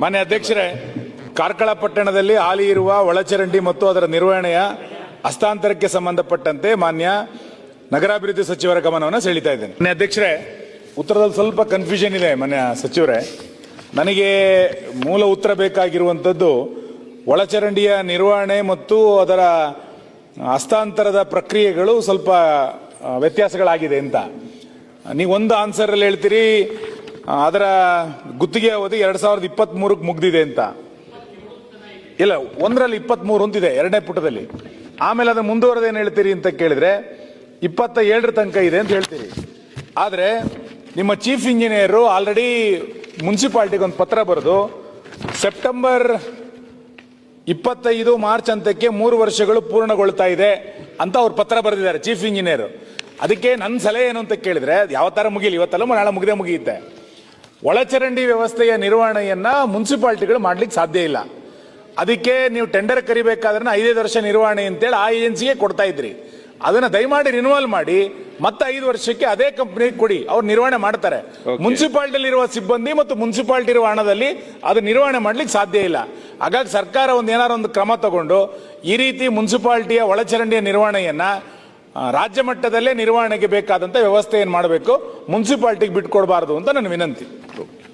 ಮಾನ್ಯ ಅಧ್ಯಕ್ಷರೇ, ಕಾರ್ಕಳ ಪಟ್ಟಣದಲ್ಲಿ ಹಾಲಿ ಇರುವ ಒಳಚರಂಡಿ ಮತ್ತು ಅದರ ನಿರ್ವಹಣೆಯ ಹಸ್ತಾಂತರಕ್ಕೆ ಸಂಬಂಧಪಟ್ಟಂತೆ ಮಾನ್ಯ ನಗರಾಭಿವೃದ್ಧಿ ಸಚಿವರ ಗಮನವನ್ನು ಸೆಳೀತಾ ಇದ್ದೇನೆ. ಮಾನ್ಯ ಅಧ್ಯಕ್ಷರೇ, ಉತ್ತರದಲ್ಲಿ ಸ್ವಲ್ಪ ಕನ್ಫ್ಯೂಷನ್ ಇದೆ ಮಾನ್ಯ ಸಚಿವರೇ. ನನಗೆ ಮೂಲ ಉತ್ತರ ಬೇಕಾಗಿರುವಂಥದ್ದು ಒಳಚರಂಡಿಯ ನಿರ್ವಹಣೆ ಮತ್ತು ಅದರ ಹಸ್ತಾಂತರದ ಪ್ರಕ್ರಿಯೆಗಳು ಸ್ವಲ್ಪ ವ್ಯತ್ಯಾಸಗಳಾಗಿದೆ ಅಂತ. ನೀವು ಒಂದು ಆನ್ಸರ್ ಅಲ್ಲಿ ಹೇಳ್ತೀರಿ ಅದರ ಗುತ್ತಿಗೆ ಅವಧಿ ಎರಡ್ ಸಾವಿರದ ಇಪ್ಪತ್ತ್ ಮೂರಕ್ಕೆ ಮುಗ್ದಿದೆ ಅಂತ. ಇಲ್ಲ, ಒಂದರಲ್ಲಿ ಇಪ್ಪತ್ತ್ ಮೂರು ಅಂತಿದೆ ಎರಡನೇ ಪುಟದಲ್ಲಿ. ಆಮೇಲೆ ಅದನ್ನ ಮುಂದುವರೆದೇನು ಹೇಳ್ತೀರಿ ಅಂತ ಕೇಳಿದ್ರೆ ಇಪ್ಪತ್ತ ಏಳರ ತನಕ ಇದೆ ಅಂತ ಹೇಳ್ತೀರಿ. ಆದ್ರೆ, ನಿಮ್ಮ ಚೀಫ್ ಇಂಜಿನಿಯರು ಆಲ್ರೆಡಿ ಮುನ್ಸಿಪಾಲ್ಟಿಗೆ ಒಂದು ಪತ್ರ ಬರೆದು ಸೆಪ್ಟೆಂಬರ್ ಇಪ್ಪತ್ತೈದು ಮಾರ್ಚ್ ಅಂತಕ್ಕೆ ಮೂರು ವರ್ಷಗಳು ಪೂರ್ಣಗೊಳ್ತಾ ಇದೆ ಅಂತ ಅವ್ರು ಪತ್ರ ಬರೆದಿದ್ದಾರೆ ಚೀಫ್ ಇಂಜಿನಿಯರ್ ಅದಕ್ಕೆ ನನ್ನ ಸಲಹೆ ಏನು ಅಂತ ಕೇಳಿದ್ರೆ ಯಾವ ಥರ ಮುಗಿಲಿ, ಇವತ್ತಲ್ಲ ನಾಳೆ ಮುಗಿದೇ ಮುಗಿಯುತ್ತೆ. ಒಳಚರಂಡಿ ವ್ಯವಸ್ಥೆಯ ನಿರ್ವಹಣೆಯನ್ನ ಮುನ್ಸಿಪಾಲ್ಟಿಗಳು ಮಾಡ್ಲಿಕ್ಕೆ ಸಾಧ್ಯ ಇಲ್ಲ. ಅದಕ್ಕೆ ನೀವು ಟೆಂಡರ್ ಕರಿಬೇಕಾದ್ರೆ ಐದೈದು ವರ್ಷ ನಿರ್ವಹಣೆ ಅಂತೇಳಿ ಆ ಏಜೆನ್ಸಿಗೆ ಕೊಡ್ತಾ ಇದ್ರಿ. ಅದನ್ನ ದಯಮಾಡಿ ರಿನ್ಯೂವಲ್ ಮಾಡಿ ಮತ್ತೆ ಐದು ವರ್ಷಕ್ಕೆ ಅದೇ ಕಂಪನಿ ಕೊಡಿ ಅವ್ರು ನಿರ್ವಹಣೆ ಮಾಡ್ತಾರೆ. ಮುನ್ಸಿಪಾಲ್ಟಿ ಇರುವ ಸಿಬ್ಬಂದಿ ಮತ್ತು ಮುನ್ಸಿಪಾಲ್ಟಿ ಇರುವ ಹಣದಲ್ಲಿ ಅದು ನಿರ್ವಹಣೆ ಮಾಡ್ಲಿಕ್ಕೆ ಸಾಧ್ಯ ಇಲ್ಲ. ಹಾಗಾಗಿ ಸರ್ಕಾರ ಒಂದು ಏನಾರು ಒಂದು ಕ್ರಮ ತಗೊಂಡು ಈ ರೀತಿ ಮುನ್ಸಿಪಾಲ್ಟಿಯ ಒಳಚರಂಡಿಯ ನಿರ್ವಹಣೆಯನ್ನ ರಾಜ್ಯ ಮಟ್ಟದಲ್ಲೇ ನಿರ್ವಹಣೆಗೆ ಬೇಕಾದಂತ ವ್ಯವಸ್ಥೆ ಏನ್ ಮಾಡಬೇಕು ಮುನ್ಸಿಪಾಲ್ಟಿಗೆ ಬಿಟ್ಕೊಡ್ಬಾರ್ದು ಅಂತ ನನ್ನ ವಿನಂತಿ.